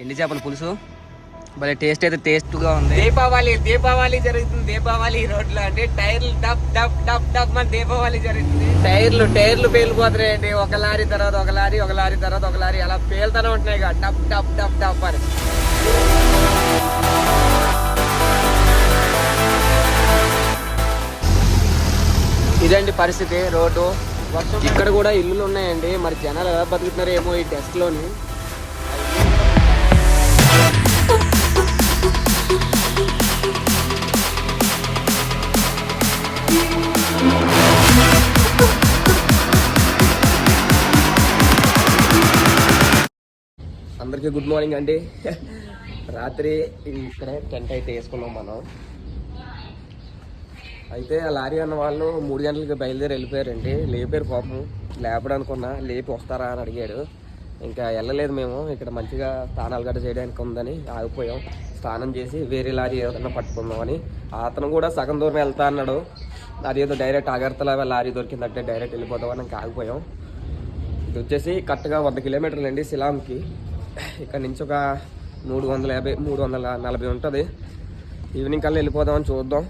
ఎండి చేపల పులుసు. భలే టేస్ట్ అయితే టేస్ట్గా ఉంది. దీపావళి దీపావళి జరుగుతుంది. దీపావళి ఈ రోడ్లో అంటే టైర్లు డబ్ డబ్ డబ్ డబ్ మన దీపావళి జరుగుతుంది. టైర్లు టైర్లు పేలిపోతున్నాయండి. ఒక లారీ తర్వాత ఒక లారీ ఒక లారీ తర్వాత ఒక లారీ. అలా పేలుతూనే ఉంటున్నాయి ఇక. డబ్ డబ్ డబ్ డబ్ అని. ఇదండి పరిస్థితి. రోడ్డు. వర్షం ఇక్కడ కూడా ఇల్లులు ఉన్నాయండి. మరి జనాలు ఎలా బతుకుతున్నారో ఏమో ఈ టెస్ట్ అందరికీ గుడ్ మార్నింగ్ అండి. రాత్రి ఇక్కడే టెంట్ అయితే వేసుకున్నాం మనం. అయితే ఆ లారీ అన్న వాళ్ళు మూడు గంటలకి బయలుదేరి వెళ్ళిపోయారండి. లేపారు పాపం. లేపడనుకున్నా లేపి వస్తారా అని అడిగాడు. ఇంకా వెళ్ళలేదు మేము. ఇక్కడ మంచిగా స్నానాలు గట్ట చేయడానికి ఉందని ఆగిపోయాం. స్నానం చేసి వేరే లారీ ఏదైనా పట్టుకుందామని అతను కూడా సగం దూరం వెళ్తా అన్నాడు. అదేదో డైరెక్ట్ అగర్తల లారీ దొరికిందంటే డైరెక్ట్ వెళ్ళిపోదామని ఇంకా ఆగిపోయాం. ఇది వచ్చేసి కరెక్ట్గా వంద కిలోమీటర్లు అండి శిలాంకి. ఇక్కడ నుంచి ఒక మూడు వందల యాభై మూడు వందల నలభై ఉంటుంది. ఈవినింగ్ కల్లా వెళ్ళిపోదామని చూద్దాం.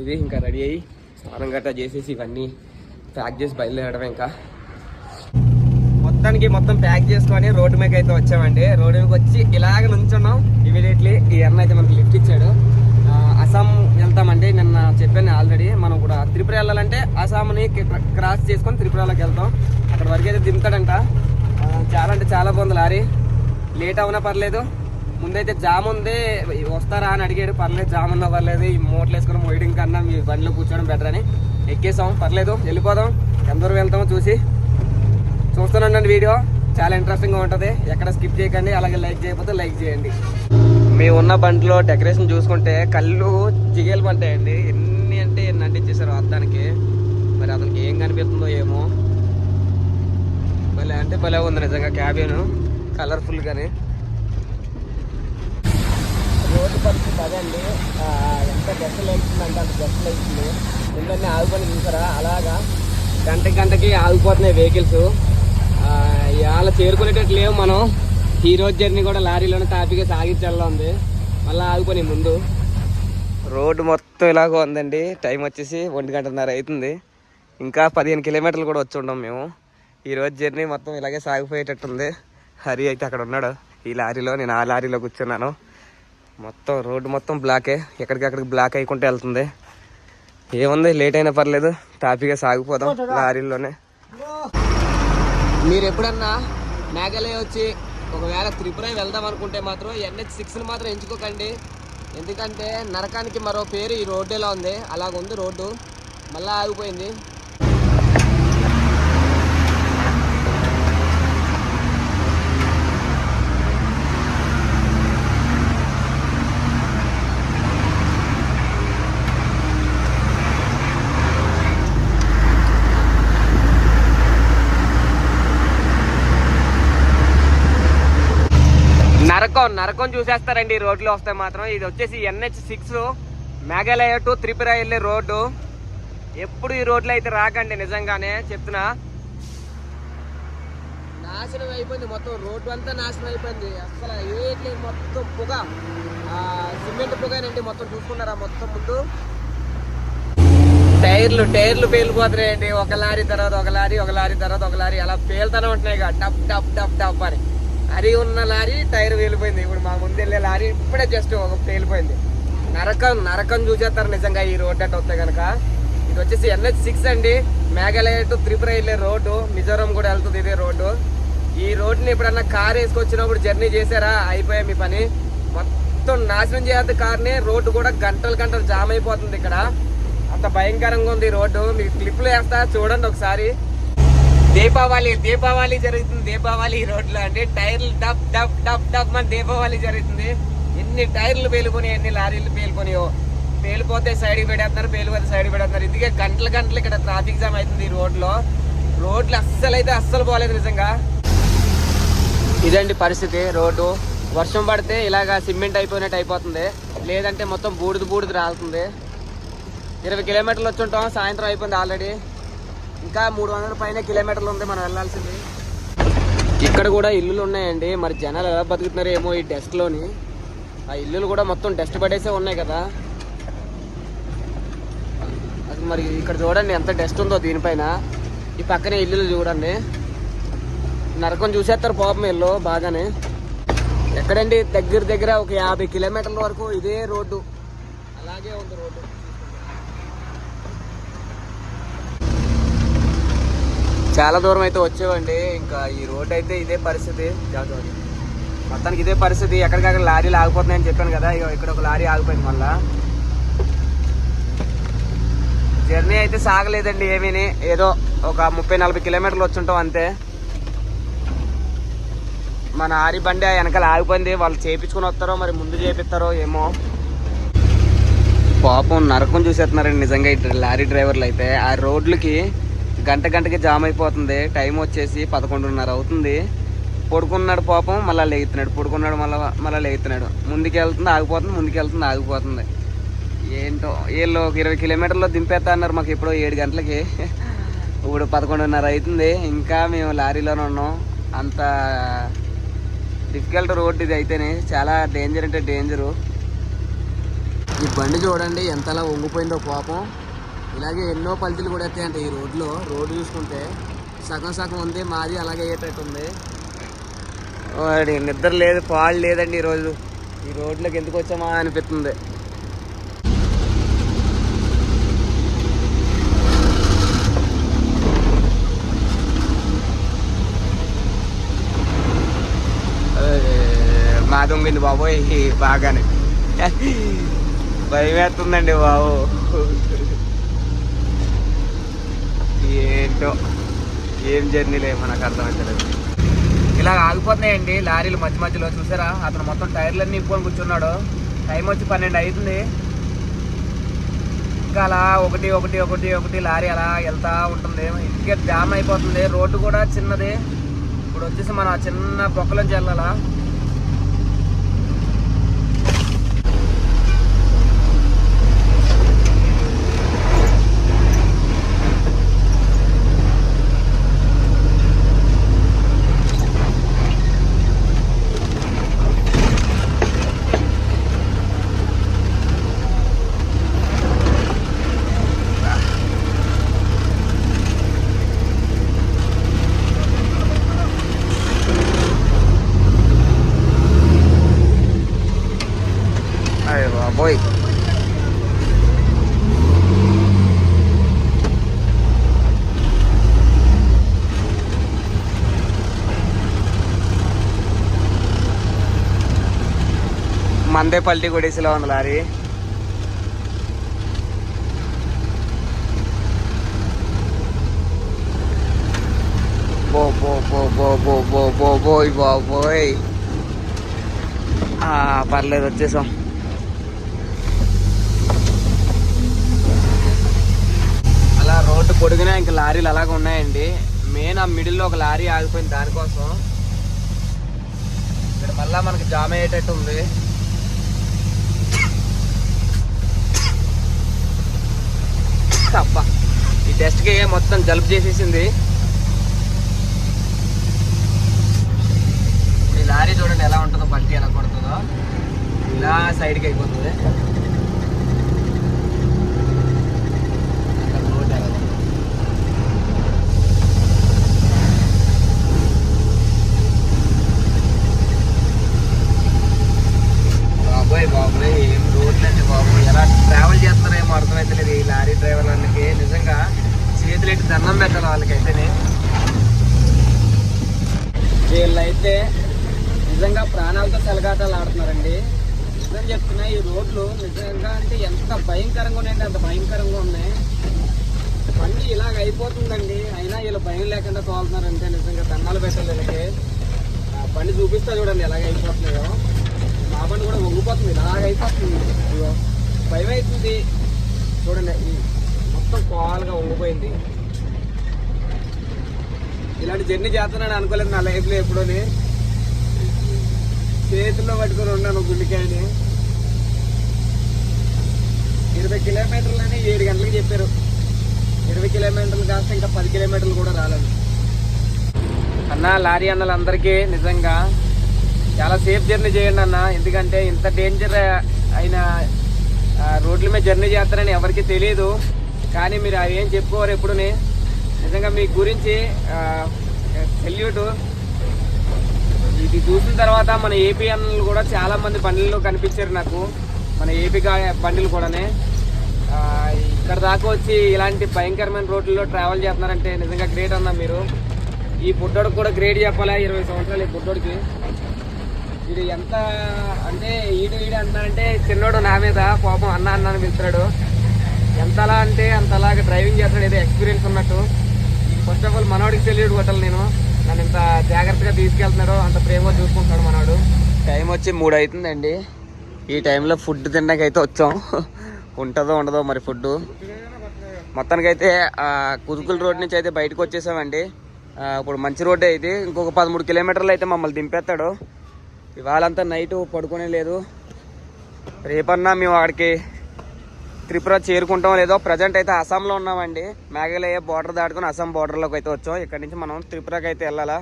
ఇది ఇంకా రెడీ అయ్యి స్నానం గట్టా చేసేసి ఇవన్నీ ప్యాక్ చేసి బయలుదేరడం ఇంకా. మొత్తానికి మొత్తం ప్యాక్ చేసుకొని రోడ్డు మీద అయితే వచ్చామండి. రోడ్డు మీదకి వచ్చి ఇలాగ నుంచున్నాం. ఇమీడియట్లీ ఈ అన్న అయితే మనకి లిఫ్ట్ ఇచ్చాడు. అస్సాం వెళ్తామండి. నిన్న చెప్పాను ఆల్రెడీ మనం కూడా త్రిపుర వెళ్ళాలంటే అస్సాంని క్రాస్ చేసుకొని త్రిపురలోకి వెళ్తాం. అక్కడ వరకు అయితే దింపుతాడంట. చాలా అంటే చాలా బాగుంది లారీ. లేట్ అవునా పర్లేదు. ముందైతే జామ్ ఉంది. వస్తారా అని అడిగాడు. పర్లేదు జామ్ ఉన్నా పర్లేదు. ఈ మూటలు వేసుకుని మోయడం కన్నా మీ బండిలో కూర్చోవడం బెటర్ అని ఎక్కేసాం. పర్లేదు వెళ్ళిపోదాం. ఎంత దూరం వెళ్తామో చూసి. చూస్తున్నానండి వీడియో. చాలా ఇంట్రెస్టింగ్గా ఉంటుంది. ఎక్కడ స్కిప్ చేయకండి. అలాగే లైక్ చేయకపోతే లైక్ చేయండి. మేము ఉన్న బండిలో డెకరేషన్ చూసుకుంటే కళ్ళు జిగేలు పడ్డాయండి. ఎన్ని అంటే ఎన్ని అంటించేశారు అద్దానికి మరి అతనికి ఏం కనిపిస్తుందో ఏమో. భలే అంటే భలే ఉంది నిజంగా క్యాబిన్ కలర్ఫుల్ గాని. రోడ్డు పరిస్థితి అదండి. ఎంత గట్టలు అవుతుందంటే అంత గట్టలు అవుతుంది ఎందుకంటే ఆగిపోయి చూసారా? అలాగా గంట గంటకి ఆగిపోతున్నాయి వెహికల్స్ ఇవాళ చేరుకునేటట్టు లేవు మనం. ఈ రోజు జర్నీ కూడా లారీలోనే తాపిగా సాగించాలా ఉంది. మళ్ళీ ఆగిపోయినాయి ముందు. రోడ్డు మొత్తం ఇలాగ ఉందండి. టైం వచ్చేసి ఒంటి గంటన్నర అవుతుంది. ఇంకా పదిహేను కిలోమీటర్లు కూడా వచ్చి ఉండం మేము. ఈరోజు జర్నీ మొత్తం ఇలాగే సాగిపోయేటట్టుంది. హరి అయితే అక్కడ ఉన్నాడు. ఈ లారీలో నేను ఆ లారీలో కూర్చున్నాను. మొత్తం రోడ్డు మొత్తం బ్లాకే ఎక్కడికక్కడికి బ్లాక్ అయ్యకుంటే వెళ్తుంది. ఏముంది? లేట్ అయినా పర్లేదు. టాపీగా సాగిపోదాం లారీలోనే మీరు ఎప్పుడన్నా మేఘాలయ వచ్చి ఒకవేళ త్రిపుర వెళ్దాం అనుకుంటే మాత్రం ఎన్హెచ్ సిక్స్ని మాత్రం ఎంచుకోకండి. ఎందుకంటే నరకానికి మరో పేరు ఈ రోడ్డు ఎలా ఉంది. అలాగుంది రోడ్డు. మళ్ళీ ఆగిపోయింది. నరకం చూసేస్తారండి రోడ్లు వస్తే మాత్రం. ఇది వచ్చేసి NH six Meghalaya to Tripura వెళ్ళే రోడ్డు. ఎప్పుడు ఈ రోడ్లో అయితే రాకండి నిజంగానే చెప్తున్నా. నాశనం అయిపోయింది మొత్తం. రోడ్డు అంతా నాశనం అయిపోయింది. అసలు ఏంటి మొత్తం పొగ. సిమెంట్ పొగనండి మొత్తం చూసుకున్నారా మొత్తం ముందు. టైర్లు టైర్లు పేలిపోతున్నాయండి. ఒక లారీ తర్వాత ఒక లారీ ఒక లారీ తర్వాత ఒక లారీ. అలా పేలుతూనే ఉంటున్నాయి ఇక. డబ్ డబ్ డబ్ డబ్ అని. అది ఉన్న లారీ టైర్ వేలిపోయింది ఇప్పుడు మా ముందు వెళ్ళే లారీ ఇప్పుడే జస్ట్ ఒక పేలిపోయింది. నరకం నరకం చూసేస్తారు నిజంగా ఈ రోడ్ అట్ట వస్తే కనుక ఇది వచ్చేసి ఎన్హెచ్ సిక్స్ అండి. మేఘాలయ టు త్రిపుర వెళ్ళే రోడ్డు. మిజోరం కూడా వెళ్తుంది ఇదే రోడ్డు. ఈ రోడ్డుని ఎప్పుడన్నా కార్ వేసుకొచ్చినప్పుడు జర్నీ చేశారా? అయిపోయా మీ పని. మొత్తం నాశనం చేయద్దు కార్ని రోడ్డు కూడా గంటలు గంటలు జామ్ అయిపోతుంది ఇక్కడ. అంత భయంకరంగా ఉంది ఈ రోడ్డు. మీకు క్లిప్లు వేస్తా చూడండి ఒకసారి. దీపావళి దీపావళి జరుగుతుంది. దీపావళి ఈ రోడ్లో అంటే టైర్లు డబ్ డబ్ డబ్ డబ్ మన దీపావళి జరుగుతుంది. ఎన్ని టైర్లు పేలిపోయి ఎన్ని లారీలు పేలిపోయాయో పేలిపోతే సైడ్కి పెడేస్తున్నారు పేలిపోతే సైడ్ పెడేస్తున్నారు ఇందుకే గంటల గంటలు ఇక్కడ ట్రాఫిక్ జామ్ అవుతుంది ఈ రోడ్లో. రోడ్లు అస్సలు అయితే అస్సలు పోలేదు నిజంగా. ఇదండి పరిస్థితి రోడ్డు. వర్షం పడితే ఇలాగ సిమెంట్ అయిపోయినట్టు అయిపోతుంది. లేదంటే మొత్తం బూడిద బూడిద రాలుతుంది. ఇరవై కిలోమీటర్లు వచ్చి ఉంటాం సాయంత్రం అయిపోయింది ఆల్రెడీ ఇంకా మూడు వందల పైన కిలోమీటర్లు ఉంది మనం వెళ్ళాల్సింది. ఇక్కడ కూడా ఇల్లులు ఉన్నాయండి. మరి జనాలు ఎలా బతుకుతున్నారు ఏమో ఈ డస్ట్లోని ఆ ఇల్లులు కూడా మొత్తం డస్ట్ పడేసే ఉన్నాయి కదా. అది మరి ఇక్కడ చూడండి ఎంత డస్ట్ ఉందో దీనిపైన. ఈ పక్కనే ఇల్లులు చూడండి. నరకం చూసేస్తారు పాపం ఇల్లు బాగానే. ఎక్కడండి? దగ్గర దగ్గర ఒక యాభై కిలోమీటర్ల వరకు ఇదే రోడ్డు. అలాగే ఉంది రోడ్డు. చాలా దూరం అయితే వచ్చేవండి. ఇంకా ఈ రోడ్ అయితే ఇదే పరిస్థితి. జాగ్రత్త. మొత్తానికి ఇదే పరిస్థితి. ఎక్కడికక్కడ లారీలు ఆగిపోతున్నాయని చెప్పాను కదా ఇక ఇక్కడ ఒక లారీ ఆగిపోయింది మళ్ళా. జర్నీ అయితే సాగలేదండి ఏమీని. ఏదో ఒక ముప్పై నలభై కిలోమీటర్లు వచ్చుంటాం అంతే. మన ఆరి బండి ఆ వెనకాల ఆగిపోయింది. వాళ్ళు చేపించుకుని వస్తారో మరి ముందు చేపిస్తారో ఏమో. పాపం నరకం చూసేస్తున్నారండి నిజంగా ఈ లారీ డ్రైవర్లు అయితే. ఆ రోడ్లకి గంట గంటకి జామ్ అయిపోతుంది. టైం వచ్చేసి పదకొండున్నర అవుతుంది. పడుకున్నాడు పాపం మళ్ళీ లేగుతున్నాడు. పడుకున్నాడు మళ్ళీ మళ్ళీ లేగుతున్నాడు. ముందుకు వెళ్తుంది ఆగిపోతుంది ముందుకు వెళ్తుంది ఆగిపోతుంది. ఏంటో వీళ్ళు ఒక ఇరవై కిలోమీటర్లో దింపేస్తా అన్నారు మాకు ఎప్పుడో ఏడు గంటలకి. ఇప్పుడు పదకొండున్నర అవుతుంది. ఇంకా మేము లారీలోనే ఉన్నాం. అంత డిఫికల్ట్ రోడ్ ఇది అయితేనే చాలా డేంజర్ అంటే డేంజరు. ఈ బండి చూడండి ఎంతలా వంగిపోయిందో పాపం. ఇలాగే ఎన్నో పల్టీలు కూడా ఎత్తాయంట ఈ రోడ్లో. రోడ్డు చూసుకుంటే సగం సగం ఉంది మాది అలాగే అయ్యేటట్టు ఉంది వాడి నిద్ర లేదు పాలు లేదండి ఈరోజు. ఈ రోడ్లోకి ఎందుకు వచ్చామా అనిపిస్తుంది. మా బాబోయ్ బాగానే భయం వేస్తుందండి బాబు. ఏంటో ఏం జర్నీలే మనకు అర్థమవుతలేదు ఇలా ఆగిపోతున్నాయండి లారీలు మధ్య మధ్యలో చూసారా? అతను మొత్తం టైర్లన్నీ ఇప్పుకొని కూర్చున్నాడు. టైం వచ్చి పన్నెండు అవుతుంది ఇంకా అలా ఒకటి ఒకటి ఒకటి ఒకటి లారీ అలా వెళ్తూ ఉంటుంది. ఇంకే జామ్ అయిపోతుంది. రోడ్డు కూడా చిన్నది. ఇప్పుడు వచ్చేసి మనం ఆ చిన్న బొక్కలోంచి వెళ్ళాలా అయ్య బాబోయ్ మందే పల్టీ కొడేసిలో ఉంది లారీ. బో బో బో బో బో బో బో బోయ్ బాబోయ్. బోయ్ పర్లేదు వచ్చేసాం. అలా రోడ్డు పొడుగునా ఇంకా లారీలు అలాగ ఉన్నాయండి. మెయిన్ ఆ మిడిల్లో ఒక లారీ ఆగిపోయింది దానికోసం. ఇక్కడ మళ్ళా మనకి జామ్ అయ్యేటట్టు ఉంది. అబ్బా. ఈ టెస్ట్కి మొత్తం జలుబు చేసేసింది? ఈ లారీ చూడండి ఎలా ఉంటుందో పల్టీ ఎలా కొడుతుందో. ఇలా సైడ్కి అయిపోతుంది అక్కడ రోడ్ ఎలా ఉంది. బాబోయ్ బాబోయ్ ఏం రోడ్లండి బాబు ఎలా ట్రావెల్ చేస్తారేమో అర్థమైతలేదు ఈ లారీ డ్రైవర్లకి నిజంగా చేతులెట్టి దండం పెట్టాలి వాళ్ళకైతేనే వీళ్ళైతే నిజంగా ప్రాణాలతో సెలగాటాలు ఆడుతున్నారండి నిజం చెప్తున్నా ఈ రోడ్లు నిజంగా అంటే ఎంత భయంకరంగా ఉన్నాయండి అంత భయంకరంగా ఉన్నాయి. బండి ఇలాగ అయిపోతుందండి. అయినా వీళ్ళు భయం లేకుండా తోలుతున్నారంటే నిజంగా దండాలు పెట్టాలి వీళ్ళకి ఆ బండి చూపిస్తా చూడండి ఎలాగ అయిపోతున్నాయో. మా బండి కూడా ఒగ్గిపోతుంది ఇలాగ అయిపోతుంది. ఇదిగో భయం అవుతుంది చూడండి మొత్తం కోవాలుగా ఒంగిపోయింది ఇలాంటి జర్నీ చేస్తున్నాను అనుకోలేదు నా లైఫ్లో ఎప్పుడోని. చేతుల్లో పట్టుకొని ఉన్నాను గుండెకాయని. ఇరవై కిలోమీటర్లని ఏడు గంటలకు చెప్పారు. ఇరవై కిలోమీటర్లు కాస్త ఇంకా పది కిలోమీటర్లు కూడా రాలేదు. అన్న లారీ అన్నలందరికీ నిజంగా చాలా సేఫ్ జర్నీ చేయండి అన్న. ఎందుకంటే ఇంత డేంజర్ అయిన రోడ్ల మీద జర్నీ చేస్తారని ఎవరికి తెలియదు కానీ మీరు అవి ఏం చెప్పుకోరు ఎప్పుడునే. నిజంగా మీ గురించి సెల్యూట్ ఇది చూసిన తర్వాత మన ఏపీ అన్నలు కూడా చాలామంది బండిల్లో కనిపించారు నాకు. మన ఏపీ బండిలు కూడానే. ఇక్కడ దాకా వచ్చి ఇలాంటి భయంకరమైన రోడ్లలో ట్రావెల్ చేస్తున్నారంటే నిజంగా గ్రేట్ అన్న మీరు. ఈ బుడ్డోడికి కూడా గ్రేట్ చెప్పాలా? ఇరవై సంవత్సరాలు ఈ బుడ్డోడికి. వీడు ఎంత అంటే ఈడు ఈడు అంటే చిన్నోడు నా మీద కోపం అన్న అన్న అని పిలుస్తున్నాడు. ఎంతలా అంటే అంతలాగా డ్రైవింగ్ చేస్తాడు ఏదో ఎక్స్పీరియన్స్ ఉన్నట్టు. ఫస్ట్ ఆఫ్ ఆల్ మనవాడికి తెలియడు కొట్టాలి నేను. నన్ను ఇంత జాగ్రత్తగా తీసుకెళ్తున్నాడు అంత ప్రేమగా చూసుకుంటాడు మనవాడు టైం వచ్చి మూడు అవుతుందండి ఈ టైంలో ఫుడ్ తినడానికి అయితే వచ్చాం. ఉంటుందో ఉండదో మరి ఫుడ్ మొత్తానికైతే కుదుకుల రోడ్ నుంచి అయితే బయటకు వచ్చేసామండి. ఇప్పుడు మంచి రోడ్డే ఇది. ఇంకొక పదమూడు కిలోమీటర్లు అయితే మమ్మల్ని దింపేస్తాడు. ఇవాళంతా నైట్ పడుకునే లేదు. రేపన్నా మేము అక్కడికి త్రిపుర చేరుకుంటాం లేదో ప్రజెంట్ అయితే అస్సాంలో ఉన్నామండి. మేఘాలయ బార్డర్ దాటుకుని అస్సాం బార్డర్లోకి అయితే వచ్చాం. ఇక్కడ నుంచి మనం త్రిపురకి అయితే వెళ్ళాలా?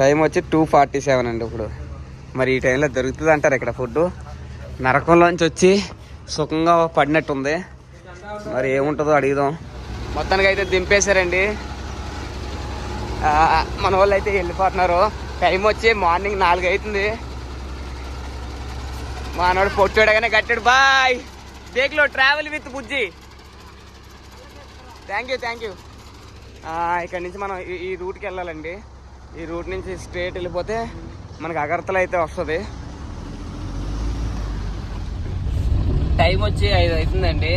టైం వచ్చి టూ ఫార్టీ సెవెన్ అండి ఇప్పుడు. మరి ఈ టైంలో దొరుకుతుంది అంటారు ఇక్కడ ఫుడ్ నరకంలోంచి వచ్చి సుఖంగా పడినట్టుంది. మరి ఏముంటుందో అడుగుదాం. మొత్తానికి అయితే దింపేశారండి. మన వాళ్ళు అయితే వెళ్ళిపోతున్నారు. టైం వచ్చి మార్నింగ్ నాలుగు అవుతుంది. మానవాడు పొట్టాడగానే కట్టాడు. Bye. బేక్లో travel with Bujji. Thank you thank you ఇక్కడ నుంచి మనం ఈ- రూట్కి వెళ్ళాలండి. ఈ రూట్ నుంచి స్ట్రేట్ వెళ్ళిపోతే మనకి అగర్తల అయితే వస్తుంది. టైం వచ్చి ఐదు అవుతుందండి.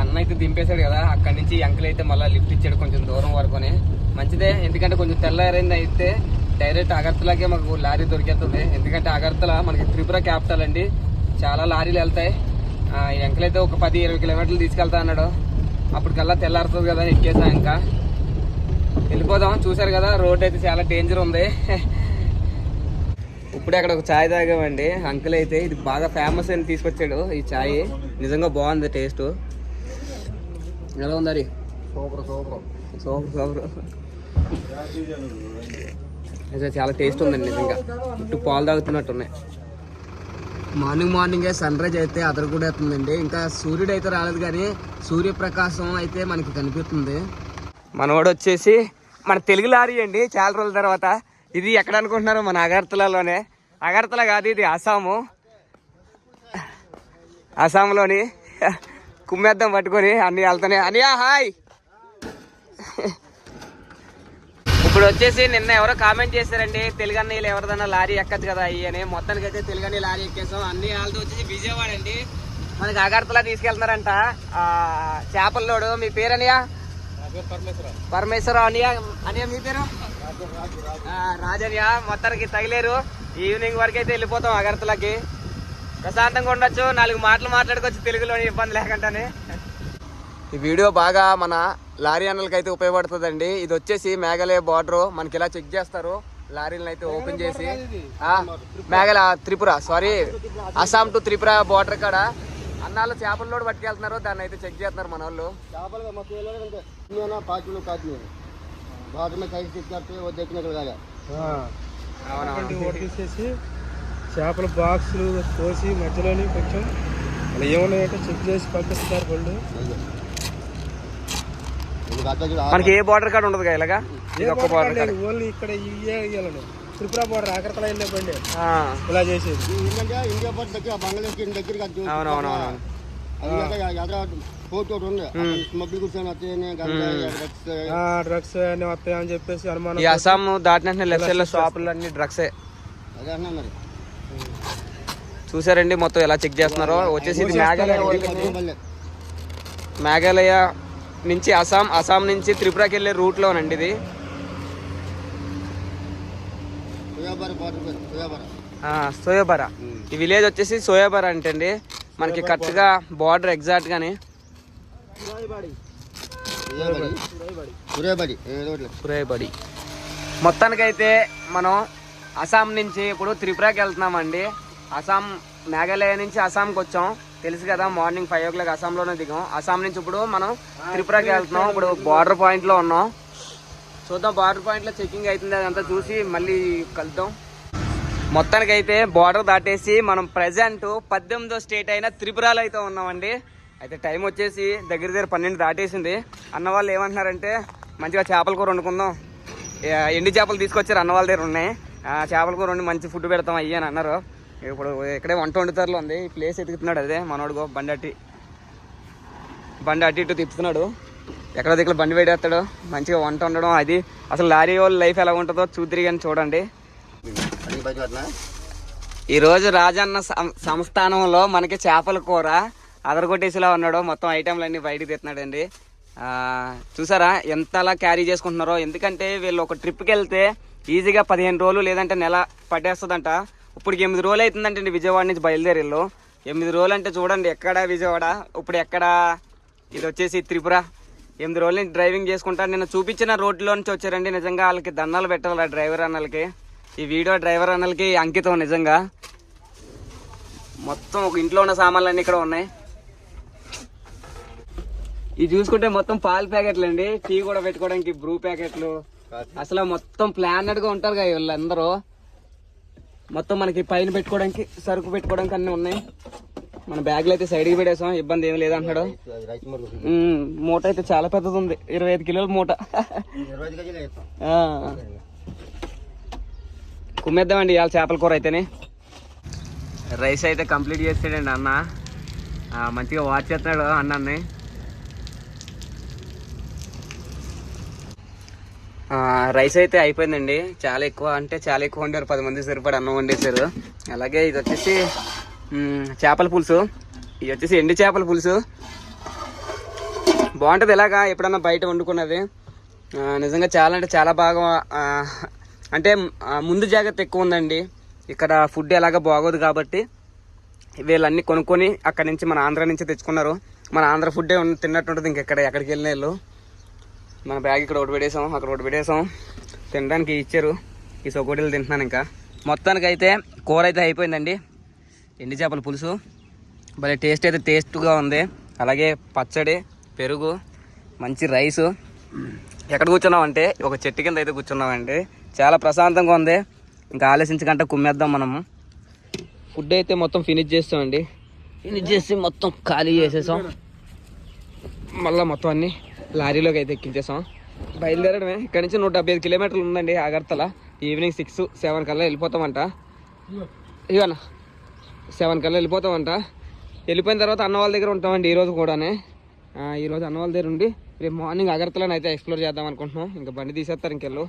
అన్న అయితే దింపేశాడు కదా. అక్కడి నుంచి అంకుల్ అయితే మళ్ళీ లిఫ్ట్ ఇచ్చాడు కొంచెం దూరం వరకునే. మంచిదే ఎందుకంటే కొంచెం తెల్లారైంది అయితే డైరెక్ట్ అగర్తలకే మాకు లారీ దొరికేస్తుంది. ఎందుకంటే అగర్తల మనకి త్రిపుర క్యాపిటల్ అండి. చాలా లారీలు వెళ్తాయి. అయితే ఒక పది ఇరవై కిలోమీటర్లు తీసుకెళ్తా అన్నాడు. అప్పటికల్లా తెల్లారుతుంది కదా ఎక్కేసా ఇంకా వెళ్ళిపోదాం. చూసారు కదా రోడ్ అయితే చాలా డేంజర్ ఉంది. ఇప్పుడే అక్కడ ఒక చాయ్ తాగామండి. అంకుల్ అయితే ఇది బాగా ఫేమస్ అని తీసుకొచ్చాడు ఈ చాయ్. నిజంగా బాగుంది టేస్ట్ ఎలా ఉంది సూపర్ సూపర్. Super super. అయితే చాలా టేస్ట్ ఉందండి నిజంగా. ఇటు పాలు తాగుతున్నట్టు ఉన్నాయి మార్నింగ్ మార్నింగే సన్ రైజ్ అయితే అదరగూడేస్తుందండి ఇంకా సూర్యుడు అయితే రాలేదు కానీ సూర్యప్రకాశం అయితే మనకి కనిపిస్తుంది. మనవాడు వచ్చేసి మన తెలుగు లారీ అండి చాలా రోజుల తర్వాత. ఇది ఎక్కడ అనుకుంటున్నారు? మన అగర్తలలోనే. అగర్తల కాదు ఇది అస్సాము. అస్సాంలోని కుమ్మేద్దాం పట్టుకొని అన్ని వెళ్తానే. అనియా హాయ్. వచ్చేసి నిన్న ఎవరో కామెంట్ చేశారండి తెలుగన్నీళ్ళు ఎవరిదన్నా లారీ ఎక్కచ్చు కదా అయ్యి అని. మొత్తానికి అయితే తెలుగన్ని లారీ ఎక్కేసాం. అన్ని వాళ్ళతో వచ్చేసి విజయవాడ అండి. మనకి అగర్తలా తీసుకెళ్తున్నారంట. ఆ, చేపల లోడు. మీ పేరు అనియా పరమేశ్వరరావు. అనియా అనియా మీ పేరు? రాజనియా మొత్తానికి తగిలేరు. ఈవినింగ్ వరకు అయితే వెళ్ళిపోతాం అగర్తలకి. ప్రశాంతంగా ఉండొచ్చు. నాలుగు మాటలు మాట్లాడుకోవచ్చు. తెలుగులో ఇబ్బంది లేకుండానే. ఈ వీడియో బాగా మన లారీ అన్నలకి అయితే ఉపయోగపడుతుందండి. ఇది వచ్చేసి మేఘాలయ బార్డర్ మనకి ఇలా చెక్ చేస్తారు. లారీలను అయితే ఓపెన్ చేసి. Meghalaya Tripura sorry Assam to Tripura border కాడ. అన్నాళ్ళు చేపల లోడ్ పట్టుకెళ్తున్నారు. దాన్ని అయితే చెక్ చేస్తున్నారు మన వాళ్ళు చేపల బాక్స్ కోసి మధ్యలోని కొంచెం ఏమన్నా చెక్ చేసి పంపిస్తారు వాళ్ళు. మనకి ఏ బార్డర్ కాడ ఉండదు ఇలాగా? ఇది ఒక్క బార్డర్ కాడ ఓన్లీ ఇక్కడ ఇవే ఇవ్వాలని త్రిపుర బోర్డర్ ఆకరతల వెళ్ళే బండి. ఆ, ఇలా చేసేది. ఇండియా పోర్ట్ దగ్గర బంగ్లాదేశ్ దగ్గర. అవునవునవును డ్రగ్స్ అన్ని వస్తాయని చెప్పేసి అనుమానం అస్సాం దాటిన లెఫ్ట్ సైడ్. లో షాపులు అన్ని డ్రగ్సే అదే అన్నా మరి. చూసారండి మొత్తం ఎలా చెక్ చేస్తున్నారో? వచ్చేసి ఇది మేఘాలయ. మేఘాలయ నుంచి అస్సాం అస్సాం నుంచి త్రిపురకి వెళ్ళే రూట్లోనండి ఇది. సోయాబార్ పోర్ట్ ఉంది, సోయాబార్. ఆ, సోయాబరా. ఈ విలేజ్ వచ్చేసి సోయాబరా అంటండి. మనకి కరెక్ట్గా బార్డర్ ఎగ్జాక్ట్ గాని సూర్యాబడి. సూర్యాబడి. ఏదో ఒకటి. పురేబడి మొత్తానికైతే మనం అస్సాం నుంచి ఇప్పుడు త్రిపురకి వెళ్తున్నామండి అస్సాం మేఘాలయ నుంచి అస్సాంకి వచ్చాం తెలుసు కదా మార్నింగ్ ఫైవ్ ఓ క్లాక్ అస్సాంలోనే దిగాం. అస్సాం నుంచి ఇప్పుడు మనం త్రిపురకి వెళ్తున్నాం. ఇప్పుడు బార్డర్ పాయింట్లో ఉన్నాం. చూద్దాం బార్డర్ పాయింట్లో చెకింగ్ అవుతుంది అదంతా చూసి మళ్ళీ కలుద్దాం. మొత్తానికి అయితే బార్డర్ దాటేసి మనం ప్రజెంట్ పద్దెనిమిదో స్టేట్ అయిన త్రిపురలో అయితే ఉన్నామండి. అయితే టైం వచ్చేసి దగ్గర దగ్గర పన్నెండు దాటేసింది. అన్న వాళ్ళు ఏమంటున్నారంటే మంచిగా చేపల కూర వండుకుందాం. ఎండి చేపలు తీసుకొచ్చారు అన్న వాళ్ళ దగ్గర ఉన్నాయి. ఆ, చేపల కూర వండి మంచి ఫుడ్ పెడతాం అయ్యి అని అన్నారు. ఇప్పుడు ఇక్కడే వంట వండుతారులో ఉంది. ఈ ప్లేస్ ఎదుగుతున్నాడు అదే మనోడుగో బండి అట్టి బండి అటు ఇటు తిప్పుతున్నాడు. ఎక్కడ దగ్గర బండి వేడేస్తాడు. మంచిగా వంట వండడం. అది అసలు లారీ వాళ్ళ లైఫ్ ఎలా ఉంటుందో చూద్దరి కానీ చూడండి. ఈరోజు రాజన్న సం- సంస్థానంలో మనకి చేపల కూర అదరగొట్టేసిలా ఉన్నాడు. మొత్తం ఐటెంలు బయటకు బయటికి తెస్తున్నాడండి చూసారా ఎంతలా క్యారీ చేసుకుంటున్నారో? ఎందుకంటే వీళ్ళు ఒక ట్రిప్కి వెళ్తే ఈజీగా పదిహేను రోజులు లేదంటే నెల పట్టేస్తుందంట. ఇప్పుడు ఎనిమిది రోజులు అవుతుందంటే విజయవాడ నుంచి బయలుదేరి వీళ్ళు ఎనిమిది రోజులు అంటే చూడండి ఎక్కడ విజయవాడ? ఇప్పుడు ఎక్కడ? ఇది వచ్చేసి త్రిపుర. ఎనిమిది రోజులు నుంచి డ్రైవింగ్ చేసుకుంటా. నిన్న చూపించిన రోడ్లో నుంచి వచ్చారండి నిజంగా వాళ్ళకి దండాలు పెట్టాలి ఆ డ్రైవర్ అన్నలకి. ఈ వీడియో డ్రైవర్ అన్నలకి అంకితం నిజంగా. మొత్తం ఒక ఇంట్లో ఉన్న సామాన్లు అన్ని ఇక్కడ ఉన్నాయి. ఇది చూసుకుంటే మొత్తం పాల ప్యాకెట్లు అండి. టీ కూడా పెట్టుకోవడానికి బ్రూ ప్యాకెట్లు. అసలు మొత్తం ప్లానెడ్గా ఉంటారు కదా వీళ్ళందరూ. మొత్తం మనకి పైన పెట్టుకోవడానికి సరుకు పెట్టుకోవడానికి అన్నీ ఉన్నాయి. మన బ్యాగ్లు అయితే సైడ్కి పెట్టేసాం ఇబ్బంది ఏమి లేదంటున్నాడు మూట అయితే చాలా పెద్దది ఉంది ఇరవై ఐదు కిలోల మూట. కుమ్మేద్దామండి ఇవాళ చేపల కూర అయితేనే. రైస్ అయితే కంప్లీట్ చేస్తాడండి అన్న. మంచిగా వాచ్ చేస్తున్నాడు అన్నాన్ని రైస్ అయితే అయిపోయిందండి. చాలా ఎక్కువ అంటే చాలా ఎక్కువ వండారు. పది మంది సరిపడి అన్నం వండేశారు. అలాగే ఇది వచ్చేసి చేపల పులుసు. ఇది వచ్చేసి ఎండి చేపల పులుసు. బాగుంటుంది ఇలాగా ఎప్పుడన్నా బయట వండుకున్నది. నిజంగా చాలా అంటే చాలా బాగా అంటే ముందు జాగ్రత్త ఎక్కువ ఉందండి. ఇక్కడ ఫుడ్ ఎలాగ బాగోదు కాబట్టి వీళ్ళన్నీ కొనుక్కొని అక్కడి నుంచి మన ఆంధ్ర నుంచి తెచ్చుకున్నారు. మన ఆంధ్ర ఫుడ్డే తిన్నట్టు ఉంటుంది ఇంకెక్కడ ఎక్కడికి వెళ్ళిన వాళ్ళు. మన బ్యాగ్ ఇక్కడ ఒకటి పెట్టేసాం అక్కడ ఒకటి పెట్టేసాం తినడానికి ఇచ్చారు. ఈ సొకోటీలు తింటున్నాను ఇంకా. మొత్తానికి అయితే కూర అయితే అయిపోయిందండి. ఎండి చేపల పులుసు. భలే టేస్ట్ అయితే టేస్ట్గా ఉంది. అలాగే పచ్చడి పెరుగు మంచి రైసు. ఎక్కడ కూర్చున్నామంటే ఒక చెట్టు కింద అయితే కూర్చున్నామండి. చాలా ప్రశాంతంగా ఉంది. ఇంకా ఆలోచించకుండా కుమ్మేద్దాం మనము. ఫుడ్ అయితే మొత్తం ఫినిష్ చేస్తామండి. ఫినిష్ చేసి మొత్తం ఖాళీ చేసేసాం. మళ్ళీ మొత్తం అన్ని లారీలోకి అయితే ఎక్కించేసాం. బయలుదేరడమే. ఇక్కడ నుంచి నూట డెబ్బై ఐదు కిలోమీటర్లు ఉందండి అగర్తల ఈవినింగ్ సిక్స్ సెవెన్ కల్లా వెళ్ళిపోతామంట. ఇవన్న సెవెన్ కల్లా వెళ్ళిపోతామంట. వెళ్ళిపోయిన తర్వాత అన్న వాళ్ళ దగ్గర ఉంటామండి ఈరోజు కూడానే. ఈరోజు అన్న వాళ్ళ దగ్గర ఉండి రేపు మార్నింగ్ అగర్తలను అయితే ఎక్స్ప్లోర్ చేద్దాం అనుకుంటున్నాం. ఇంకా బండి తీసేస్తారు ఇంకెళ్ళు.